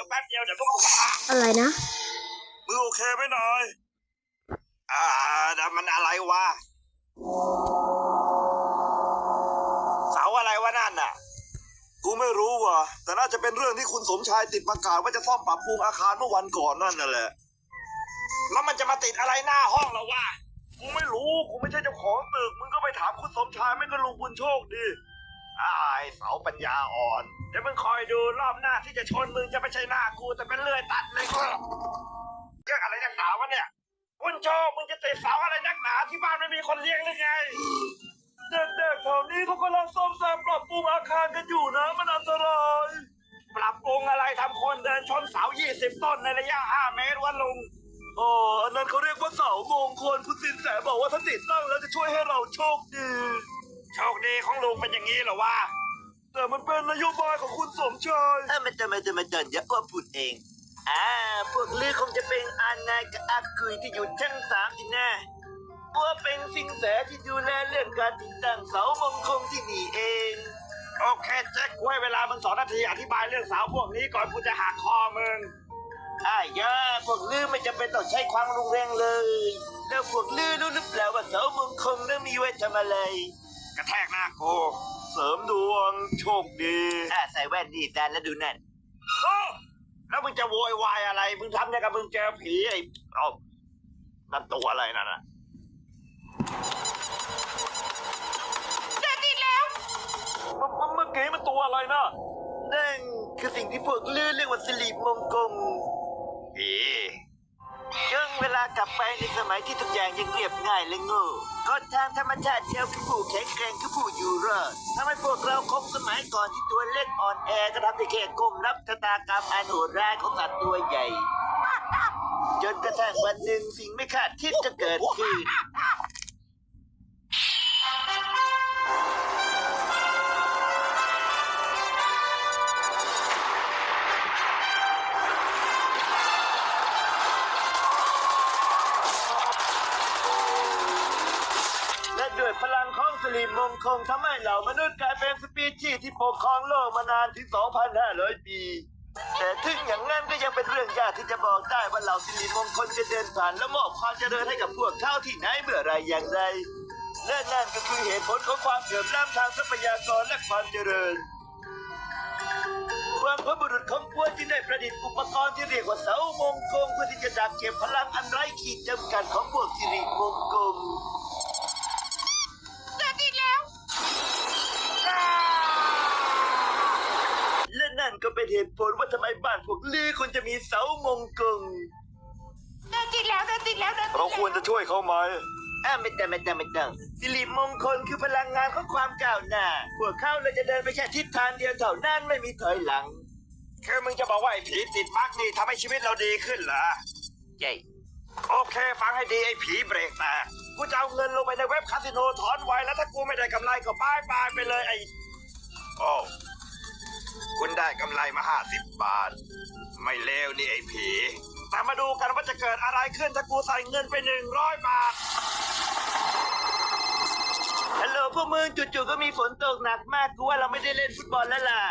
ดี๋ยวแป๊บเดียวเดี๋ยวพวกกูมาอะไรนะมึงโอเคไหมหน่อย อ่าแต่มันอะไรวะ เสาอะไรวะนั่นน่ะ กูไม่รู้ว่ะ แต่น่าจะเป็นเรื่องที่คุณสมชายติดประกาศว่าจะซ่อมปรับปรุงอาคารเมื่อวันก่อนนั่นน่ะแหละ แล้วมันจะมาติดอะไรหน้าห้องเราวะ กูไม่รู้ กูไม่ใช่เจ้าของตึก มึงก็ไปถามคุณสมชายไม่ก็ลุงบุญโชคดิอายเสาปัญญาอ่อน เดี๋ยวมึงคอยดูรอบหน้าที่จะชนมึงจะไม่ใช่หน้ากูแต่เป็นเลื่อยตัดเลยก็เรื่องอะไรนักหนาวะเนี่ยคุณโชคมึงจะติดเสาอะไรนักหนาที่บ้านไม่มีคนเลี้ยงหรือไง เด็กๆแถวนี้เขากำลังซ่อมแซมปรับปรุงอาคารกันอยู่นะมันอันตราย ปรับปรุงอะไรทำคนเดินชนเสา 20 ต้นในระยะ 5 เมตรวะลุงอ๋ออันนั้นเขาเรียกว่าเสามงคลคุณสินแสบอกว่าถ้าติดตั้งแล้วจะช่วยให้เราโชคดี โชคดีของลุงเป็นอย่างนี้เหรอวะ แต่มันเป็นนโยบายของคุณสมชายถ้ามันจะมาจะมาเดินเยอะว่าพูดเอง อ่า พวกลือคงจะเป็นอานายกับอากุยที่อยู่ชั้นสามที่แน่ว่าเป็นสิงแสที่ดูแลเรื่องการติดตั้งเสามงคลที่นี่เอง โอเคแจ็คไว้เวลามึงสองนาทีอธิบายเรื่องเสาพวกนี้ก่อนกูจะหักคอมึงอ้ายยาพวกลือไม่จำเป็นต้องใช้ความรุนแรงเลย แล้วพวกลือรู้หรือเปล่าว่าเสามงคลนั้นมีไว้ทำอะไร กระแทกหน้ากู เสริมดวงโชคดีอ่าใส่แว่นดีแฟนแล้วดูนั่นเอ้าแล้วมึงจะโวยวายอะไร มึงทำเนี่ยกับมึงเจอผีไอ้เอานั่นตัวอะไรนั่นน่ะเด็ดดีแล้วมันเมื่อกี้มันตัวอะไรนะนั่นคือสิ่งที่พวกลือเรียกว่าสิริมงคลผี ย้อนเวลากลับไปในสมัยที่ทุกอย่างยังเรียบง่ายและโง่กฎทางธรรมชาติเดียวคือผู้แข็งแกร่งคือผู้อยู่รอดทำให้พวกเราคงสมัยก่อนที่ตัวเล็กอ่อนแอก็ทำให้แค่ก้มรับชะตากรรมอันโหดร้ายของสัตว์ตัวใหญ่ จนกระทั่งวันหนึ่งสิ่งไม่คาดคิดจะเกิดขึ้น คงทำให้เหล่ามนุษย์กลายเป็นสปีชีส์ที่ปกครองโลกมานานถึง 2,500 ปี แต่ถึงอย่างนั้นก็ยังเป็นเรื่องยากที่จะบอกได้ว่าเหล่าสิริมงคลจะเดินผ่านและมอบความเจริญให้กับพวกเขาที่ไหนเมื่อไรอย่างไรและนั่นก็คือเหตุผลของความเสื่อมล้ำทางทรัพยากรและความเจริญความพบุรุษของพวกที่ได้ประดิษฐ์อุปกรณ์ที่เรียกว่าเสามงคลเพื่อที่จะดักเก็บพลัง มีเสามงกงได้ติดแล้วได้ติดแล้วได้ติดเราควรจะช่วยเขาไหมอ่าไม่ต้องไม่ต้องไม่ต้องสิริมงคลคือพลังงานของความก้าวหน้า พวกเขาเลยจะเดินไปแค่ทิศทางเดียวเท่านั้นไม่มีถอยหลัง คือมึงจะบอกว่าไอ้ผีติดบั๊กนี่ทำให้ชีวิตเราดีขึ้นเหรอ ใหญ่โอเค ฟังให้ดีไอ้ผีเบรกแตกกูจะเอาเงินลงไปในเว็บคาสิโนถอนไว้แล้วถ้ากูไม่ได้กำไรก็บายบายไปเลยไอ้ โอ้ คุณได้กำไรมาห้าสิบบาท ไม่เลวนี่ไอ้ผี แต่มาดูกันว่าจะเกิดอะไรขึ้นถ้ากูใส่เงินไปหนึ่งร้อยบาท ฮัลโหลพวกมึงจู่ๆก็มีฝนตกหนักมากกูว่าเราไม่ได้เล่นฟุตบอลแล้วล่ะ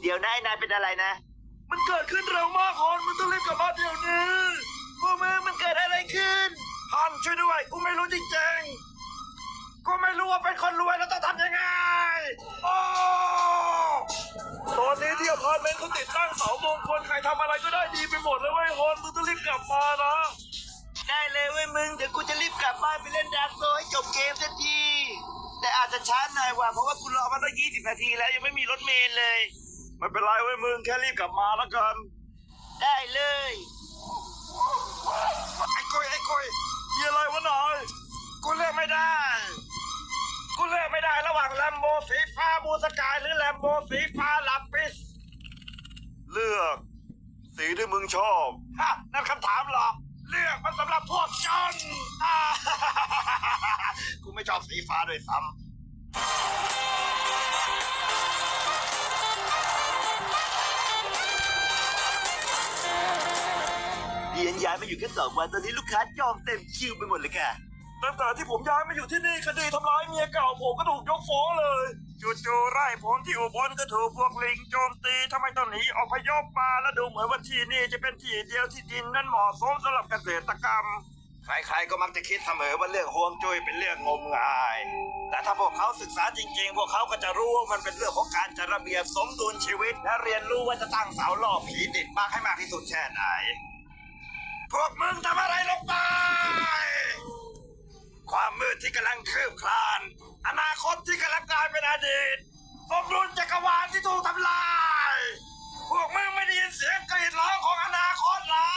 เดี๋ยวนะไอ้นายเป็นอะไรนะ มันเกิดขึ้นเร็วมากฮอนมันต้องรีบกลับบ้านเดี๋ยวนี้พวกมึงมันเกิดอะไรขึ้นฮันช่วยด้วย กูไม่รู้จริงๆ กูไม่รู้ว่าเป็นคนรวยแล้วต้องทำยังไง โอ้ ตอนนี้ที่อพาร์ตเมนต์เขาติดตั้งเสามงคลใครทำอะไรก็ได้ดีไปหมดเลยเว้ยฮอนมึงต้องรีบกลับมานะ ได้เลยเว้ยมึง เดี๋ยวกูจะรีบกลับบ้านไปเล่นดาร์กโซให้จบเกมสักที แต่อาจจะช้าหน่อยว่ะเพราะว่ากูรอมาตั้งยี่สิบนาทีแล้วยังไม่มีรถเมล์เลย ไม่เป็นไรเว้ยมึงแค่รีบกลับมาแล้วกัน ได้เลย ไอ้กุยไอ้กุยมีอะไรวะ ที่มึงชอบ ฮะ นั่นคำถามเหรอเลือกมันสำหรับพวกจนอ่า กูไม่ชอบสีฟ้าด้วยซ้ำเรียนย้ายมาอยู่แค่สองวันตอนนี้ลูกค้าจองเต็มคิวไปหมดเลยค่ะตั้งแต่ที่ผมย้ายมาอยู่ที่นี่คดีทำร้ายเมียเก่าผมก็ถูกยกฟ้องเลย จู่ๆไร่ผมที่อุบลก็ถูกพวกลิงโจมตีทำไมต้องหนีอพยพมาแล้วดูเหมือนว่าที่นี่จะเป็นที่เดียวที่ดินนั้นเหมาะสมสำหรับเกษตรกรรม ใครๆก็มักจะคิดเสมอว่าเรื่องฮวงจุ้ยเป็นเรื่องงมงาย แต่ถ้าพวกเขาศึกษาจริง ๆ พวกเขาก็จะรู้ว่ามันเป็นเรื่องของการจัดระเบียบสมดุลชีวิต และเรียนรู้ว่าจะตั้งเสาล่อผีติดมากให้มากที่สุดแค่ไหน พวกมึงทำอะไรลงไป ความมืดที่กำลังคืบคลาน อนาคตที่กำลังกลายเป็นอดีตสมดุลจักรวาลที่ถูกทำลาย พวกมึงไม่ได้ยินเสียงกรีดร้องของอนาคตหรอ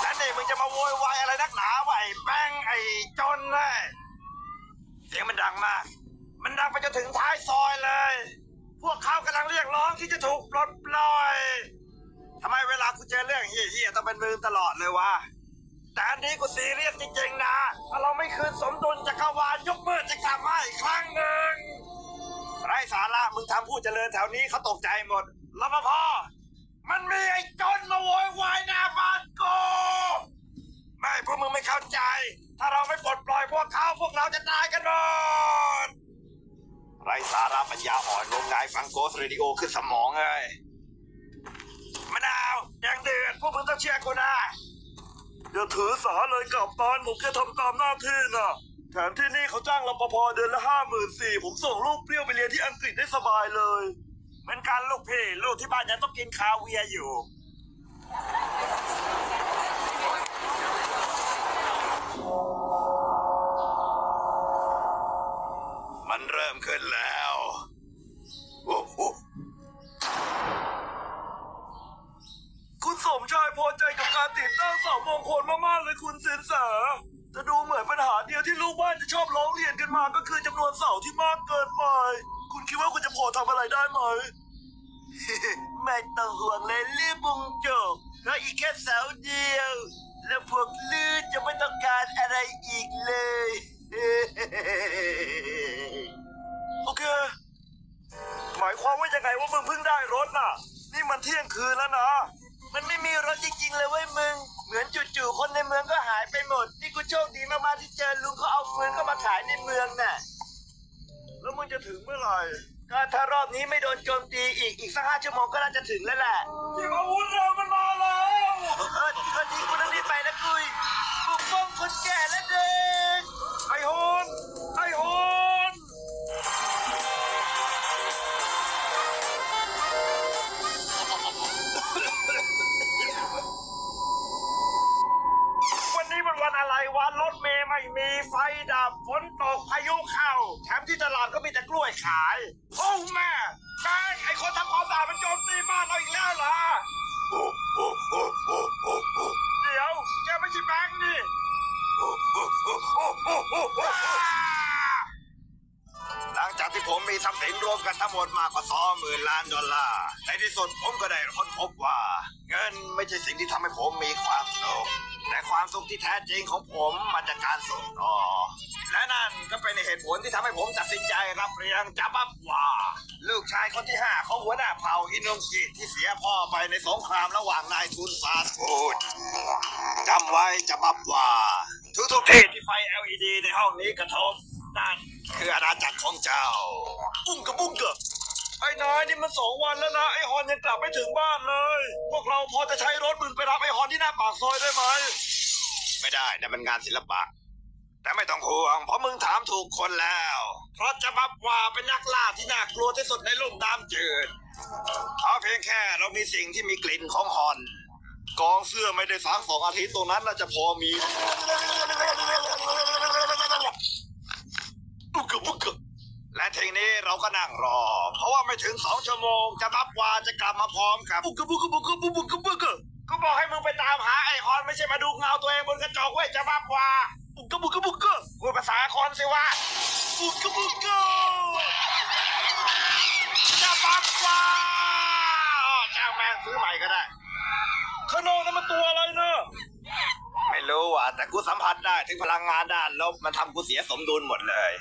แล้วนี่มึงจะมาโวยวายอะไรนักหนาไหวะไอ้แป้งไอ้จนเลยเสียงมันดังมาก มันดังไปจนถึงท้ายซอยเลย พวกเขากำลังเรียกร้องที่จะถูกปลดปล่อยทำไมเวลากูเจอเรื่องเฮี้ยๆต้องเป็นมึงตลอดเลยวะ แต่อันนี้กูซีเรียสจริงๆนะ ถ้าเราไม่คืนสมดุลจักรวาลยกมือจะกลับมาอีกครั้งหนึ่งไร้สาระมึงทำผู้เจริญแถวนี้เขาตกใจหมดรปภมันมีไอ้จนมาโวยวายหน้าบ้านกูไม่พวกมึงไม่เข้าใจ ถ้าเราไม่ปลดปล่อยพวกเขาพวกเราจะตายกันหมดไรสาระปัญญาอ่อนงมงายฟังโกสเรดิโอขึ้นสมองเลยมะนาวแดงเดือดพวกมึงต้องเชื่อกูนะ อย่าถือสาเลยกับตอนผมแค่ทำตามหน้าที่นะแถมที่นี่เขาจ้างรปภเดือนละห้าหมื่นสี่ผมส่งลูกเปรี้ยวไปเรียนที่อังกฤษได้สบายเลย เหมือนกันลูกพี่ ลูกที่บ้านยังต้องกินคาเวียร์อยู่ มาก็คือจำนวนเสาที่มากเกินไป คุณคิดว่าคุณจะพอทำอะไรได้ไหม ไม่ต้องห่วงเลยรีบบุงโจกเพราะอีกแค่เสาเดียว แล้วพวกลือจะไม่ต้องการอะไรอีกเลย โอเค หมายความว่ายังไงว่ามึงเพิ่งได้รถน่ะ นี่มันเที่ยงคืนแล้วนะ มันไม่มีรถจริงๆเลยเว้ยมึง เหมือนจู่ๆคนในเมืองก็หายไปหมด นี่กูโชคดีมากๆ ในเมืองน่ะ แล้วมึงจะถึงเมื่อไหร่ก็ถ้ารอบนี้ไม่โดนโจมตีอีกอีกสักห้าชั่วโมงก็น่าจะถึงแล้วแหละที่อาวุธเรามันมาแล้วเออเออทิ้งกูต้องรีบไปนะกุยปกป้องคนแก่และเด็กไอโฮนไอโฮนวันนี้มันวันอะไรวะรถเมย์ไม่มีไฟดับฝนตกพา ยุเข้าแถมที่ตลาดก็มีแต่กล้วยขาย โอ้แม่แบงไอคนทำความสะอาดมันโจมตีบ้านเราอีกแล้วเหรอเดี๋ยวแกไม่ใช่แบงค์นี่หลังจากที่ผมมีทรัพย์สินรวมกันทั้งหมดมากกว่าสองหมื่นล้านดอลลาร์ในที่สุดผมก็ได้ค้นพบว่า เงินไม่ใช่สิ่งที่ทำให้ผมมีความสุข แต่ความสุขที่แท้จริงของผมมาจากการส่งต่อ และนั่นก็เป็นเหตุผลที่ทำให้ผมตัดสินใจรับเลี้ยงจับับว่าลูกชายคนที่ห้าของหัวหน้าเผ่าอินโนกิที่เสียพ่อไปในสงครามระหว่างนายทุนฟาสูดจำไว้จับับว่าทุกๆที่ที่ไฟ LED ในห้องนี้กระทบนั่นคืออาณาจักรของเจ้าอุ้งกระบุ้งกะ ไอ้นายนี่มันสองวันแล้วนะ ไอ้ฮอนยังกลับไม่ถึงบ้านเลย พวกเราพอจะใช้รถมึงไปรับไอ้ฮอนที่หน้าปากซอยได้ไหม ไม่ได้นั่มันงานศิลปะ แต่ไม่ต้องห่วง เพราะมึงถามถูกคนแล้ว เพราะจะบับว่าเป็นนักล่าที่น่ากลัวที่สุดในลุ่มน้ำจืดเพราเพียงแค่เรามีสิ่งที่มีกลิ่นของฮอน กองเสื้อไม่ได้สักสองอาทิตย์ตรงนั้นน่าจะพอมี ก็นั่งรอ เพราะว่าไม่ถึงสองชั่วโมง จะบับวาจะกลับมาพร้อมกับบุกบุกบุกบุกบุกบุกก็บอกให้มึงไปตามหาไอคอนไม่ใช่มาดูเงาตัวเองบนกระจกเว้ยจะบับวาบุกบุกบุกกะพูดภาษาคอนสิวะบุกบุกจะบับวาจ้าแมงซื้อใหม่ก็ได้ข้างนอกนั้นมันตัวอะไรเนอะไม่รู้อะแต่กูสัมผัสได้ถึงพลังงานด้านลบมันทำกูเสียสมดุลหมดเลย